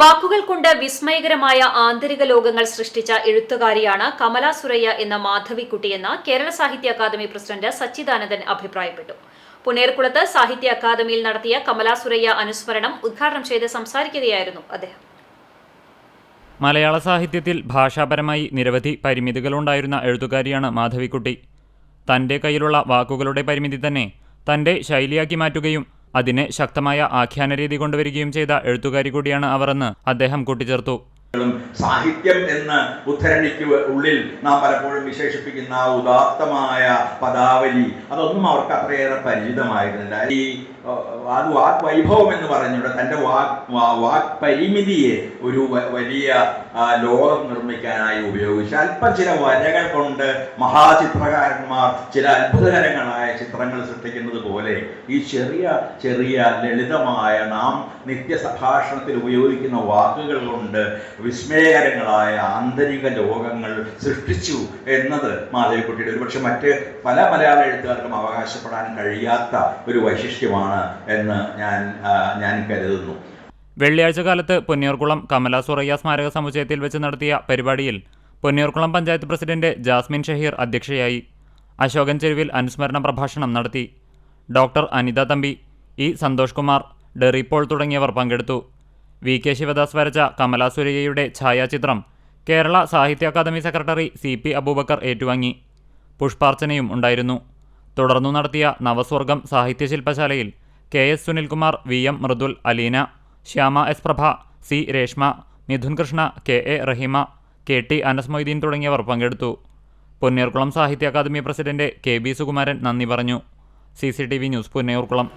വാക്കുകൾ കൊണ്ട് വിസ്മയകരമായ ആന്തരിക ലോകങ്ങൾ സൃഷ്ടിച്ച എഴുത്തുകാരിയാണ് കമല സുരയ്യ എന്ന മാധവിക്കുട്ടിയെന്ന് കേരള സാഹിത്യ അക്കാദമി പ്രസിഡന്റ് സച്ചിദാനന്ദൻ അഭിപ്രായപ്പെട്ടു. പുനേർകുളത്ത് സാഹിത്യ അക്കാദമിയിൽ നടത്തിയ കമല സുരയ്യ അനുസ്മരണം ഉദ്ഘാടനം ചെയ്ത് സംസാരിക്കുകയായിരുന്നു അദ്ദേഹം. മലയാള സാഹിത്യത്തിൽ ഭാഷാപരമായി നിരവധി പരിമിതികളുണ്ടായിരുന്ന എഴുത്തുകാരിയാണ് മാധവിക്കുട്ടി. തന്റെ കയ്യിലുള്ള വാക്കുകളുടെ പരിമിതി തന്നെ തന്റെ ശൈലിയാക്കി മാറ്റുകയും അതിനെ ശക്തമായ ആഖ്യാനരീതി കൊണ്ടുവരികയും ചെയ്ത എഴുത്തുകാരി കൂടിയാണ് അവർ എന്ന് അദ്ദേഹം കൂട്ടിച്ചേർത്തു ും. സാഹിത്യം എന്ന് ഉദ്ധരണിക്ക് ഉള്ളിൽ നാം പലപ്പോഴും വിശേഷിപ്പിക്കുന്ന ഉദാത്തമായ പദാവലി അതൊന്നും അവർക്ക് അത്രയേറെ പരിചിതമായിരുന്നില്ല. ഈ അത് വാക് വൈഭവം എന്ന് പറഞ്ഞുകൊണ്ട് തന്റെ വാക് വാക് പരിമിതിയെ ഒരു വലിയ ലോകം നിർമ്മിക്കാനായി ഉപയോഗിച്ച് അല്പം ചില വരകൾ കൊണ്ട് മഹാചിത്രകാരന്മാർ ചില അത്ഭുതകരങ്ങളായ ചിത്രങ്ങൾ സൃഷ്ടിക്കുന്നത് പോലെ ഈ ചെറിയ ചെറിയ ലളിതമായ നാം നിത്യസഭാഷണത്തിൽ ഉപയോഗിക്കുന്ന വാക്കുകൾ കൊണ്ട് വിസ്മയകരങ്ങളായ ആന്തരിക ലോകങ്ങൾ സൃഷ്ടിച്ചു എന്നത് മാധവിക്കുട്ടിയുടെ ഒരുപക്ഷെ മറ്റ് പല മലയാള എഴുത്തുകാർക്കും അവകാശപ്പെടാൻ കഴിയാത്ത ഒരു വൈശിഷ്ട്യമാണ് എന്ന് ഞാൻ ഞാൻ കരുതുന്നു. വെള്ളിയാഴ്ച കാലത്ത് പൊന്നിയൂർക്കുളം കമല സുറയ്യ സ്മാരക സമുച്ചയത്തിൽ വെച്ച് നടത്തിയ പരിപാടിയിൽ പൊന്നിയൂർക്കുളം പഞ്ചായത്ത് പ്രസിഡന്റ് ജാസ്മിൻ ഷഹീർ അധ്യക്ഷയായി അശോകൻ ചെരുവിൽ അനുസ്മരണ പ്രഭാഷണം നടത്തി. ഡോക്ടർ അനിത തമ്പി ഇ സന്തോഷ് കുമാർ ഡെറി പോൾ തുടങ്ങിയവർ പങ്കെടുത്തു. വി കെ ശിവദാസ് വരച്ച കമലാസുരയ്യയുടെ ഛായാചിത്രം Kerala Sahitya academy secretary C P Aboobacker ഏറ്റുവാങ്ങി. പുഷ്പാർച്ചനയും ഉണ്ടായിരുന്നു. തുടർന്നു നടത്തിയ നവസ്വർഗം സാഹിത്യ ശില്പശാലയിൽ K S Sunilkumar V M Mridul Aleena Shyama S Prabha C Reshma Mithun Krishna K A Rahima K T Anas Moideen തുടങ്ങിയവർ പങ്കെടുത്തു. Ponniyoorkulam Sahitya academy president K B Sukumaran നന്ദി പറഞ്ഞു. C C T V news Ponniyoorkulam